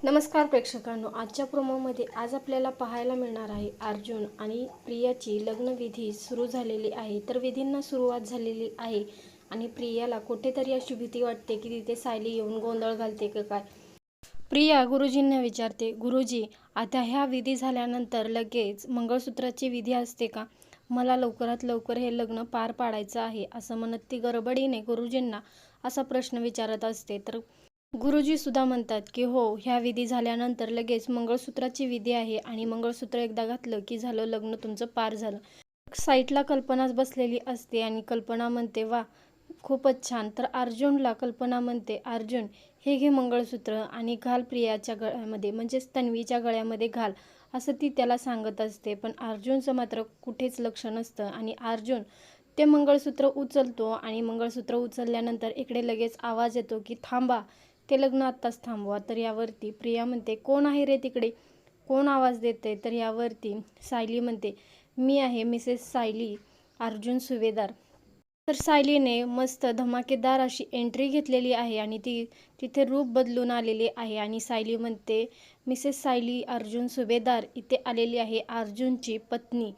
नमस्कार प्रेक्षकांनो आजच्या प्रोमोमध्ये आज आपल्याला पाहायला मिळणार आहे अर्जुन आणि प्रियाची लग्नविधी सुरू झालेली आहे. तर विधींना सुरुवात झालेली आहे आणि प्रियाला कुठेतरी अशी भीती वाटते की तिथे सायली येऊन गोंधळ घालते का काय? प्रिया गुरुजींना विचारते गुरुजी आता ह्या विधी झाल्यानंतर लगेच मंगळसूत्राची विधी असते का? मला लवकरात लवकर हे लग्न पार पाडायचं आहे असं म्हणत ती गडबडीने गुरुजींना असा प्रश्न विचारत असते. तर गुरुजी सुद्धा म्हणतात की हो ह्या विधी झाल्यानंतर लगेच मंगळसूत्राची विधी आहे आणि मंगळसूत्र एकदा घातलं की झालं लग्न तुमचं पार झालं. साईटला कल्पनाच बसलेली असते आणि कल्पना म्हणते वा खूपच छान. तर अर्जुनला कल्पना म्हणते अर्जुन हे घे मंगळसूत्र आणि घाल प्रियाच्या गळ्यामध्ये म्हणजेच तन्वीच्या गळ्यामध्ये घाल असं ती त्याला सांगत असते. पण अर्जुनचं मात्र कुठेच लक्ष नसतं आणि अर्जुन ते मंगळसूत्र उचलतो आणि मंगळसूत्र उचलल्यानंतर इकडे लगेच आवाज येतो की थांबा ते लग्न आत्ताच थांबवा तर यावरती प्रिया म्हणते कोण आहे रे तिकडे? कोण आवाज देते तर यावरती सायली म्हणते मी आहे मिसेस सायली अर्जुन सुभेदार. तर सायलीने मस्त धमाकेदार अशी एंट्री घेतलेली आहे आणि ती तिथे रूप बदलून आलेली आहे आणि सायली म्हणते मिसेस सायली अर्जुन सुभेदार इथे आलेली आहे अर्जुनची पत्नी.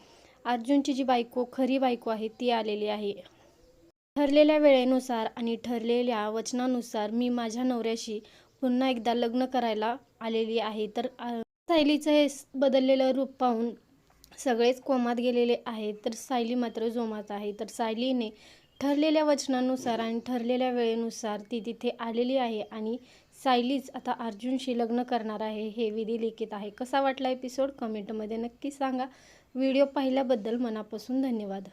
अर्जुनची जी बायको खरी बायको आहे ती आलेली आहे. ठरलेल्या वेळेनुसार आणि ठरलेल्या वचनानुसार मी माझ्या नवऱ्याशी पुन्हा एकदा लग्न करायला आलेली आहे. तर सायलीचं हे बदललेलं रूप पाहून सगळेच कोमात गेलेले आहेत. तर सायली मात्र जोमात आहे. तर सायलीने ठरलेल्या वचनानुसार आणि ठरलेल्या वेळेनुसार ती तिथे आलेली आहे आणि सायलीच आता अर्जुनशी लग्न करणार आहे हे विधी लिखित आहे. कसा वाटला एपिसोड कमेंटमध्ये नक्की सांगा. व्हिडिओ पाहिल्याबद्दल मनापासून धन्यवाद.